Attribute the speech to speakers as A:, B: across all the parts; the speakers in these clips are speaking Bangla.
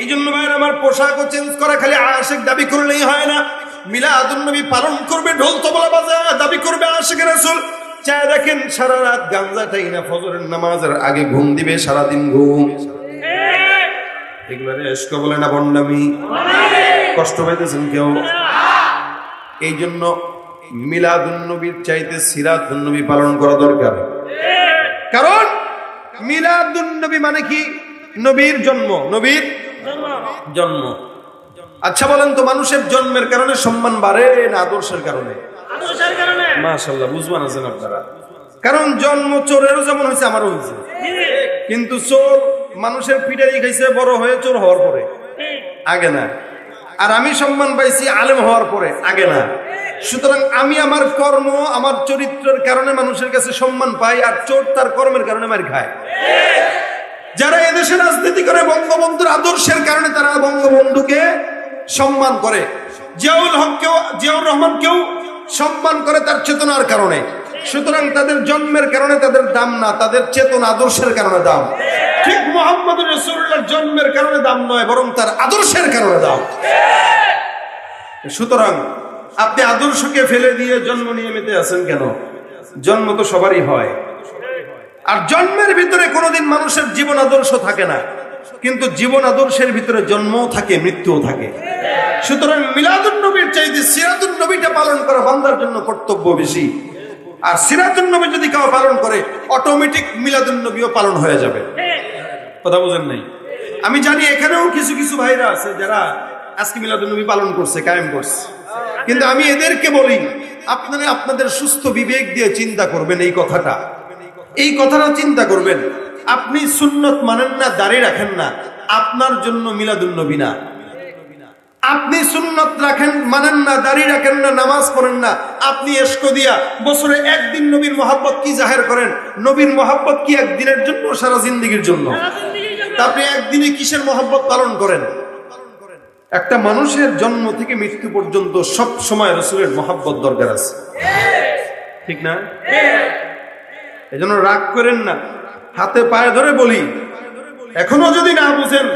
A: এই জন্য ভাইয়ের আমার পোশাকও চেঞ্জ করা খালি আশেক দাবি করলেই হয় না। মিলাদুন নবী পালন করবে, ঢোল তবলা বাজা দাবি করবে আশেখ রাসূল। চায় দেখেন সারা রাত গাঞ্জাটাই না ফজরের নামাজের আগে ঘুম দিবে, সারাদিন ঘুম। এগুলো এসক বলে না, বন্ডামি। কষ্ট পাইতেছেন কেউ? এই জন্য মিলাদুন্নবীর চাইতে সিরাতুন্নবী পালন করা দরকার। কারণ মিলাদুন্নবী মানে কি? নবীর জন্ম, নবীর জন্ম। আচ্ছা বলেন তো মানুষের জন্মের কারণে সম্মান বাড়ে না আদর্শের কারণে?
B: আদর্শের কারণে।
A: মাশাল্লাহ বুঝবান আছেন আপনারা। কারণ জন্ম চোরেরও যেমন হয়েছে আমারও হয়েছে। কিন্তু চোর মানুষের পিটারি খাইছে বড় হয়ে চোর হওয়ার পরে। আগে না। আর আমি সম্মান পাইছি আলেম হওয়ার পরে আগে না। সুতরাং আমি আমার কর্ম আমার চরিত্রের কারণে মানুষের কাছে সম্মান পাই আর চোর তার কর্মের কারণে মার খায়। যারা এদেশে রাজনীতি করে বঙ্গবন্ধুর আদর্শের কারণে তারা বঙ্গবন্ধুকে সম্মান করে। জিয়াউল হক কেউ জিয়াউর রহমান কেউ সম্মান করে তার চেতনার কারণে। সুতরাং তাদের জন্মের কারণে তাদের দাম না, তাদের চেতনা আদর্শের কারণে দাম। ঠিক মোহাম্মদ রসুল্লাহর জন্মের কারণে দাম নয়, বরং তার আদর্শের কারণে দাম। সুতরাং আপনি আদর্শকে ফেলে দিয়ে জন্ম নিয়ে মেতে আছেন কেন? জন্ম তো সবারই হয়। আর জন্মের ভিতরে কোনোদিন মানুষের জীবন আদর্শ থাকে না। কিন্তু জীবন আদর্শের ভিতরে জন্মও থাকে, মৃত্যুও থাকে। সুতরাং মিলাদুন নবীর চাইতে সিরাতুন নবীটা পালন করা বান্দার জন্য কর্তব্য বেশি। আর সিরাতুন নবী যদি কেউ পালন করে অটোমেটিক মিলাদুন নবীও পালন হয়ে যাবে। কথা বোঝেন নাই? আমি জানি এখানেও কিছু কিছু ভাইরা আছে যারা আজকে মিলাদুন নবী পালন করছে, কায়েম করছে। কিন্তু আমি এদেরকে বলি, আপনারা আপনাদের সুস্থ বিবেক দিয়ে চিন্তা করবেন এই কথাটা। এই কথাটা চিন্তা করবেন। আপনি সুন্নত মানেন না, দাঁড়িয়ে রাখেন না। আপনার জন্য মিলাদুল নবী না। আপনি সুন্নত রাখেন, মানেন না, দাঁড়িয়ে রাখেন না, নামাজ পড়েন না। আপনি এসকো দিয়া বছরে একদিন নবীর মহাব্বত কি জাহের করেন? নবীর মহাব্বত কি একদিনের জন্য, সারা জিন্দগির জন্য? আপনি একদিনে কিসের মহাব্বত পালন করেন? একটা মানুষের জন্ম থেকে মৃত্যু পর্যন্ত সব সময় রসুলের মহাব্বত দরকার আছে। ঠিক না? এই জন্য রাগ করেন না। হাতে পায়ে ধরে বলি। এখনও যদি না বুঝেন,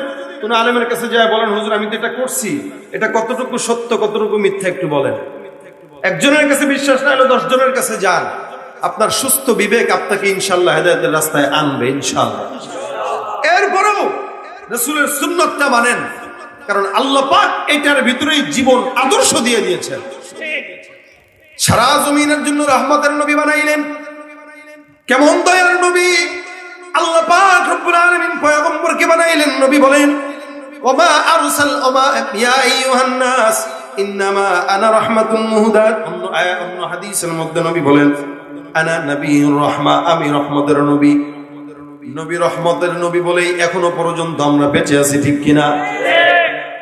A: কোন আলেমের কাছে যায় বলেন, হুজুর, আমি তো এটা করছি। এটা কতটুকু সত্য, কতটুকু মিথ্যা একটু বলেন। একজনের কাছে বিশ্বাস না হলে দশ জনের কাছে যান। আপনার সুস্থ বিবেক আপনাকে ইনশাল্লাহ হেদায়তের রাস্তায় আনবে ইনশাল্লাহ এরপরেও রসুলের সুন্নতটা মানেন, কারণ আল্লাহ পাক এটার ভিতরেই জীবন আদর্শ দিয়ে দিয়েছেন। সারা জমিনের জন্য রহমতের নবী বানাইলেন। কেমন দয়ার নবী? আল্লাহ পাক রব্বুল আলামিন পয়গম্বরকে বানাইলেন। নবী বলেন, ওমা আরসাল, ওমা ইয়া আইয়ুহান নাস, ইন্নামা আনা রাহমাতুন মুহদাত। অন্য আয়া, অন্য হাদিসের মধ্যে নবী বলেন, আনা নবীর রহমা, আমি রহমতের নবী। নবী রহমতের নবী বলেই এখনও পর্যন্ত আমরা বেঁচে আছি, ঠিক কিনা?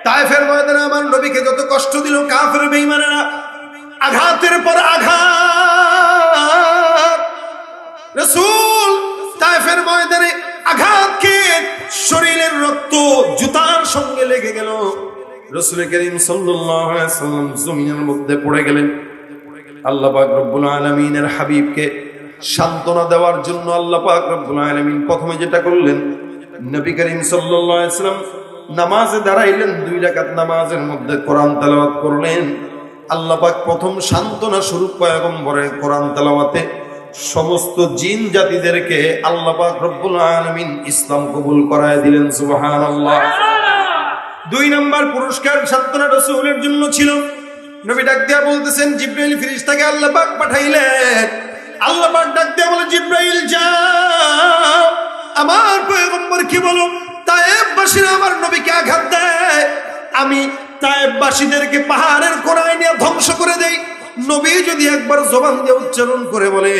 A: তাইফের ময়দানে আমার নবীকে যত কষ্ট দিল, কাফের বেঈমানেরা আঘাতের পর আঘাত রসুল তাইফের ময়দানে আঘাত খেয়ে শরীরের রক্ত জুতার সঙ্গে লেগে গেল। রসুল করিম সাল্লাম জমিনের মধ্যে পড়ে গেলেন। আল্লাহ পাক রব্বুল আলমিনের হাবিবকে সান্ত্বনা দেওয়ার জন্য আল্লাহ পাক রব্বুল আলমিন প্রথমে যেটা করলেন, নবী করিম সাল্লাম নামাজে দাঁড়াইলেন, দুই রাকাত নামাজের মধ্যে কোরআন তেলাওয়াত করলেন। আল্লাহ পাক প্রথম সান্ত্বনা স্বরূপ পয়গম্বরের কোরআন তেলাওয়াতে সমস্ত জিন জাতিদেরকে আল্লাহ রব্বুল আলামিন ইসলাম কবুল করায় দিলেন সুবাহান আল্লাহ দুই নম্বর পুরস্কার সান্ত্বনা রসুলের জন্য ছিল। নবী ডাক দিয়া বলতেছেন, জিব্রাইল ফিরিস্তাকে আল্লাহ পাক পাঠাইলেন। আল্লাহ পাক ডাক দিয়া বলে, জিব্রাইল, যাও। আমার পয়গম্বর কি বলো? তায়েববাসীরা আমার নবীকে আঘাত দেয়। আমি তায়েববাসীদেরকে পাহাড়ের কোনায় নিয়ে ধ্বংস করে দেই। নবী যদি একবার জবান দিয়ে উচ্চারণ করে বলে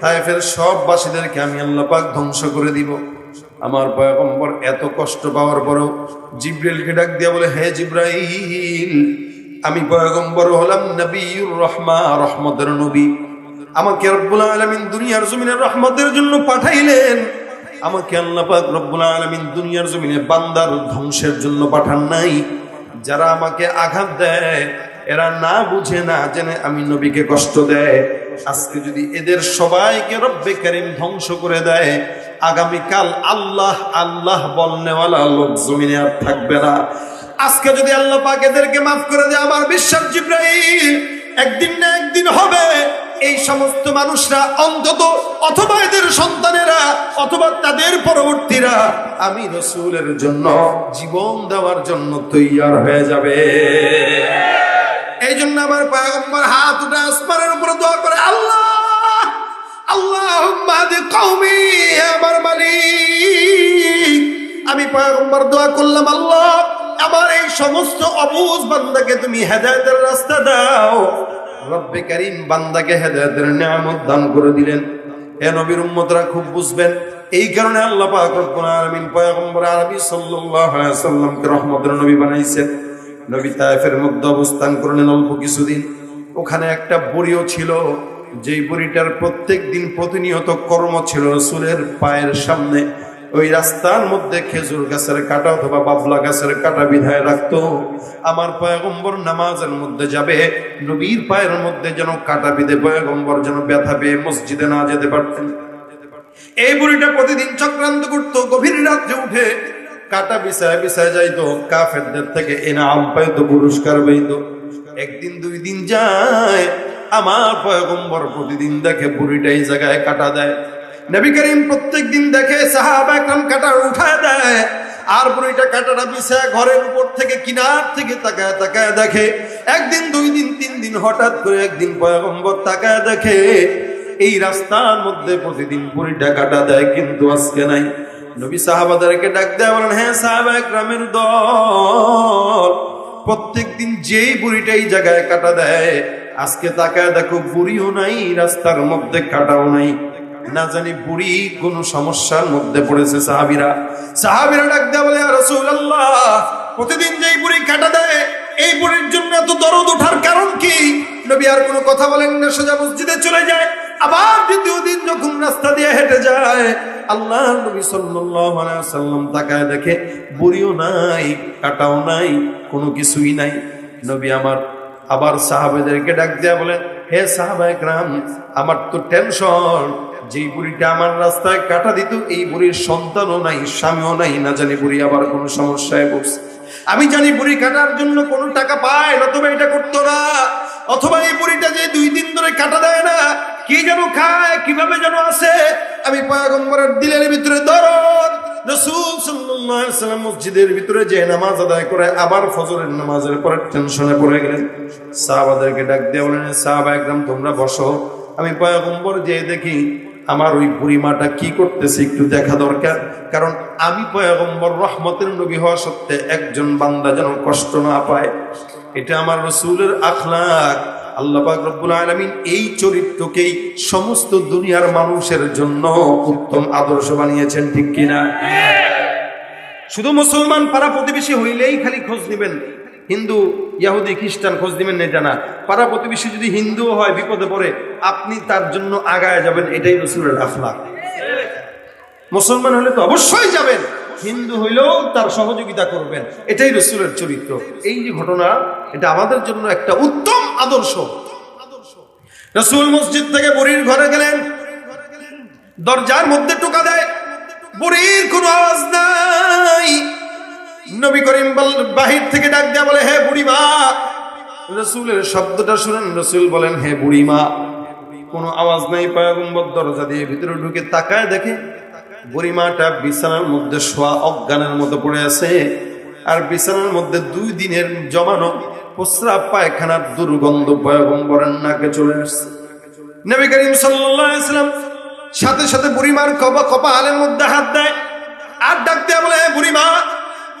A: তায়েফের সব বাসীদেরকে আমি আল্লাহ পাক ধ্বংস করে দিব। আমার পয়গম্বর এত কষ্ট পাওয়ার পরেও জিব্রাইলকে ডাক দিয়া বলে, হে জিব্রাইল, আমি পয়গম্বর হলাম নবীর রহমা রহমতের নবী। আমাকে রব্বুল আলামিন দুনিয়ার জমিনের রহমতের জন্য পাঠাইলেন। আমাকে আল্লাহ পাক রব্বুল আলামিন দুনিয়ার জমিনে বান্দার ধ্বংসের জন্য পাঠান নাই। যারা আমাকে আঘাত দেয় এরা না বুঝে না জেনে আমি নবীকে কষ্ট দেয়। আজকে যদি এদের সবাইকে রব্বে কারিম ধ্বংস করে দেয়, আগামীকাল আল্লাহ আল্লাহ বলনেওয়ালা লোক জমিনে আর থাকবে না। আজকে যদি আল্লাহ পাক এদেরকে মাফ করে দেয়, আমার বিশ্বাস জিব্রাইল, একদিন না একদিন হবে এই সমস্ত মানুষরা, অন্তত অথবা এদের সন্তানেরা, অথবা তাদের পরবর্তীরা, আমি রসুলের জন্য জীবন দেওয়ার জন্য তৈয়ার হয়ে যাবে। এই জন্য আমার পয়গম্বর হাত উঠে আসমানের উপরে দোয়া করে, আল্লাহ আল্লাহ কৌমি আমি পয়গম্বর দোয়া করলাম, আল্লাহ, আমার এই সমস্ত অবুজ বান্দাকে তুমি হেদায়তের রাস্তা দাও। রব্বে কারিম বান্দাকে হেদায়তের নিয়ামত দান করে দিলেন। এ নবীর উম্মতরা খুব বুঝবেন, এই কারণে আল্লাহ পাক রব্বুল আলামিন পয়গম্বর আরবি সাল্লাল্লাহু আলাইহি সাল্লামকে রহমতের নবী বানাইছেন। নবী তায়েফের মধ্যে অবস্থান করলেন অল্প কিছুদিন। ওখানে একটা বুড়িও ছিল, যেই বুড়িটার প্রত্যেক দিন প্রতিনিয়ত কর্ম ছিল রসুলের পায়ের সামনে। ওই রাস্তার মধ্যে খেজুর গাছের কাটা অথবা বাবলা গাছের কাটা বিধায় রাখতো। আমার পয়গম্বর নামাজের মধ্যে যাবে, নবীর পায়ের মধ্যে যেন কাটা বিধে পয়গম্বর যেন ব্যথা পেয়ে মসজিদে না যেতে পারতেন। এই বুড়িটা প্রতিদিন চক্রান্ত করতো, গভীর রাত্রে উঠে কাটা বিছায় বিছায় যাইতো, কাফেরদের থেকে এনাম পাইতো, পুরস্কার পাইতো। একদিন, দুই দিন যায়, আমার পয়গম্বর প্রতিদিন দেখে বুড়িটা এই জায়গায় কাটা দেয়। দেখে সাহাবা কাটা দেয়। আর বুড়িটা কাটাটা ঘরের উপর থেকে, কিনার থেকে তাকায় তাকায় দেখে। একদিন, দুই দিন, তিন দিন হঠাৎ করে একদিন তাকায় দেখে, এই রাস্তার মধ্যে প্রতিদিন বুড়িটা কাটা দেয়, কিন্তু আজকে নাই। নবী সাহাবাদেরকে ডাক দেয় বলেন হ্যাঁ সাহাবা গ্রামের দল। প্রত্যেক দিন যেই বুড়িটা এই জায়গায় কাটা দেয়, আজকে তাকায় দেখো বুড়িও নাই, রাস্তার মধ্যে কাটাও নাই। না জানি বুড়ি কোন সমস্যার মধ্যে পড়েছে সাহাবিরা। সাহাবিরা ডাক দেয় বলে রসুল আল্লাহ প্রতিদিন যেই বুড়ি কাটা দেয়, এই বুড়ির জন্য এত দরদ ওঠার কারণ কি? নবী আর কোনো কথা বলেন না, সোজা মসজিদে চলে যায়। আবার দ্বিতীয় দিন যখন রাস্তা দিয়ে হেঁটে যায় আল্লাহ নবী সাল্লাল্লাহু আলাইহি ওয়াসাল্লাম তাকায় দেখে, বুড়িও নাই কাটাও নাই, কোনো কিছুই নাই। নবী আমার, আবার সাহাবেদেরকে ডাক দেয়া বলেন হে সাহাবা একরাম, আমার তো টেনশন, যেই বুড়িটা আমার রাস্তায় কাটা দিত, এই বুড়ির সন্তানও নাই, স্বামীও নাই, না জানি বুড়ি আবার কোনো সমস্যায় পড়ছে আমি জানি বুড়ি কাটার জন্য কোনো টাকা পায় নতুবা এটা করতো না। অথবা এই বুড়িটা যে দুই দিন ধরে কাটা দেয় না কি যেন খায়, কীভাবে যেন আসে? আমি পয়গম্বরের দিলের ভিতরে দরদ। রসুল সাল্লাম মসজিদের ভিতরে যে নামাজ আদায় করে, আবার ফজরের নামাজের পরে টেনশনে পড়ে গেলেন। সাহাবাদেরকে ডাক দিয়ে বলেন সাহাবা একদম তোমরা বসো। আমি পয়গম্বর যে দেখি আমার ওই বুড়িমাটা কি করতেছে একটু দেখা দরকার। কারণ আমি পয়গম্বর রহমতের নবী হওয়া সত্ত্বে একজন বান্দা যেন কষ্ট না পায়। এটা আমার রসুলের আখলাক। আল্লাহ রব্বুল আলামিন এই চরিত্রকেই সমস্ত দুনিয়ার মানুষের জন্য উত্তম আদর্শ বানিয়েছেন, ঠিক কিনা? শুধু মুসলমান পাড়া প্রতিবেশী হইলেই খালি খোঁজ নেবেন। হিন্দু, ইয়াহুদি, খ্রিস্টান খোঁজ দিবেন না জানা। পাড়া প্রতিবেশী যদি হিন্দু হয়, বিপদে পড়ে, আপনি তার জন্য আগায় যাবেন, এটাই রসুলের আখলাক। মুসলমান হলে তো অবশ্যই যাবেন। হিন্দু হইলেও তার সহযোগিতা করবেন। এটাই রসুলের চরিত্র। এই যে ঘটনা, এটা আমাদের জন্য একটা উত্তম আদর্শ। রসুল মসজিদ থেকে বুড়ির ঘরে গেলেন। দরজার মধ্যে টোকা দেয়। বুড়ির কোনো আওয়াজ নাই। নবী করিম বাহির থেকে ডাক দেয়া বলে, হে বুড়ি মা রসুলের শব্দটা শুনেন, রসুল বলেন, হে বুড়ি মা কোনো আওয়াজ নাই, পয়গম্বর দরজা দিয়ে ভিতরে ঢুকে তাকায় দেখে বুড়িমাটা বিছানার মধ্যে শোয়া অজ্ঞানের মতো পড়ে আছে। আর বিছানার মধ্যে দুই দিনের জমানো প্রস্রাব পায়খানার দুর্গন্ধ পয়গম্বরের নাকে চলে আসছে। নবী করিম সাল্লাম সাথে সাথে বুড়িমার কবা কপালের মধ্যে হাত দেয়। আর ডাক দেয়া বলে "হে বুড়িমা,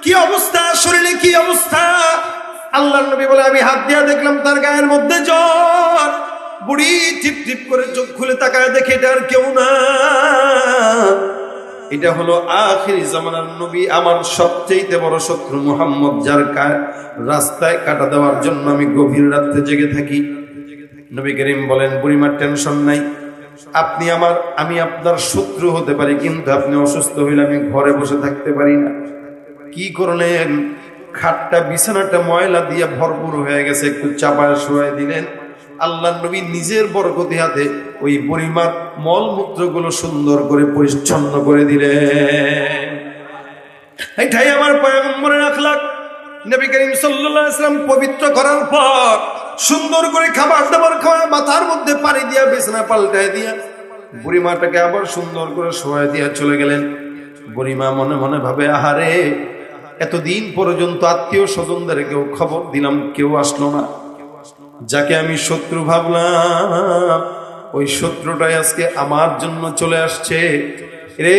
A: কি অবস্থা? শরীরে কি অবস্থা? আল্লাহ নবী বলে, আমি হাত দিয়া দেখলাম তার গায়ের মধ্যে জ্বর। বুড়ি টিপ টিপ করে চোখ খুলে তাকায় দেখে এটা আর কেউ না। এটা হলো আখির জামানার নবী, আমার সবচেয়ে বড় শত্রু মোহাম্মদ, যার রাস্তায় কাটা দেওয়ার জন্য আমি গভীর রাত্রে জেগে থাকি। নবী করিম বলেন, বুড়িমার টেনশন নাই। আপনি আমার, আমি আপনার শত্রু হতে পারি, কিন্তু আপনি অসুস্থ হইলে আমি ঘরে বসে থাকতে পারি না। কি করলেন? খাটটা, বিছানাটা ময়লা দিয়ে ভরপুর হয়ে গেছে, একটু চাপায় শোয়াই দিলেন। আল্লাহ নবী নিজের বরকতি হাতে ওই বুড়িমার মলমূত্রগুলো সুন্দর করে পরিচ্ছন্ন করে দিলেন। এটাই আমার পয়গম্বরের আখলাক। নবী করিম সাল্লাম পবিত্র করার পর সুন্দর করে খাবার দাবার খাওয়া মাথার মধ্যে পানি দিয়া, বিছানা পাল্টায় দিয়া বুড়িমাটাকে আবার সুন্দর করে শোয়া দিয়া চলে গেলেন। বুড়িমা মনে মনে ভাবে, আহারে, এতদিন পর্যন্ত আত্মীয় স্বজনদের কেউ খবর দিলাম, কেউ আসলো না। যাকে আমি শত্রু ভাবলাম, ওই শত্রুটাই আজকে আমার জন্য চলে আসছে। রে,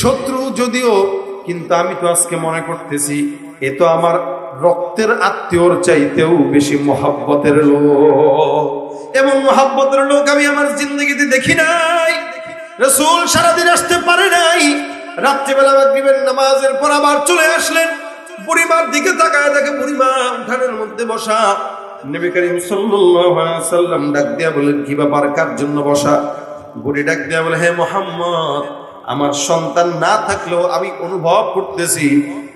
A: শত্রু যদিও, কিন্তু আমি তো আজকে মনে করতেছি, এ তো আমার রক্তের আত্মীয়র চাইতেও বেশি মহাব্বতের লোক। এমন মহাব্বতের লোক আমি আমার জিন্দগিতে দেখি নাই। রসুল সারাদিন আসতে পারে নাই। রাত্রিবেলা মাগরিবের নামাজের পর আবার চলে আসলেন। বুড়িমার দিকে তাকায় দেখে বুড়িমা উঠানের মধ্যে বসা। নবী করিম সাল্লাম ডাক দিয়া বলেন, কি ব্যাপার? কার জন্য বসা? বুড়ি ডাক দিয়া বলে, হে মোহাম্মদ, আমার সন্তান না থাকলেও আমি অনুভব করতেছি।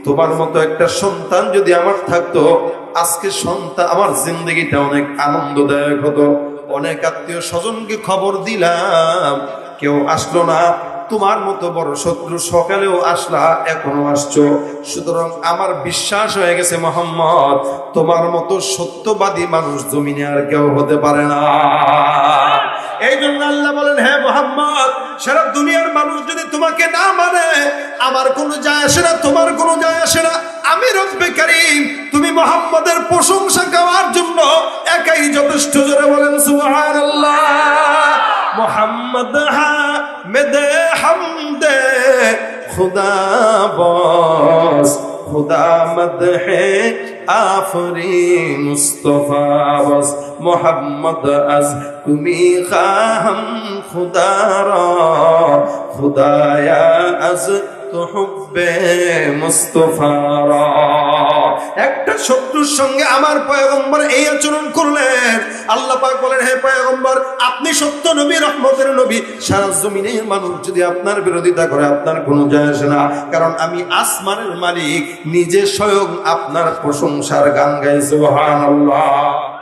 A: তোমার মতো একটা সন্তান যদি আমার থাকতো, আজকে সন্তান আমার জিন্দগিটা অনেক আনন্দদায়ক হতো। অনেক আত্মীয় স্বজনকে খবর দিলাম, কেউ আসলো না। তোমার মতো বড় শত্রু সকালেও আসলা, এখনও আসছো। সুতরাং আমার বিশ্বাস হয়ে গেছে মোহাম্মদ, তোমার মতো সত্যবাদী মানুষ জমিনে আর কেউ হতে পারে না। এই জন্য আল্লাহ বলেন হ্যাঁ মোহাম্মদ, সারা দুনিয়ার মানুষ যদি তোমাকে না মানে আমার কোনো যায় আসে না, তোমার কোনো যায় আসে না। আমি রব্বে কারিম, তুমি মোহাম্মদের প্রশংসা গাওয়ার জন্য খুদা বস খুদা মদ হে আফরি মুস্তফা বস মোহাম্মদ আজ তুমি খাহম খুদা র খুদায়া আজ একটা শত্রুর সঙ্গে আমার পয়গম্বর এই আচরণ করলেন। আল্লাহ পাক বলেন, হে পয়গম্বর, আপনি সত্য নবী, রহমতের নবী। সারা জমিনের মানুষ যদি আপনার বিরোধিতা করে, আপনার কোনো যায় আসে না। কারণ আমি আসমানের মালিক, নিজে স্বয়ং আপনার প্রশংসার গান গাই, সুবহানাল্লাহ।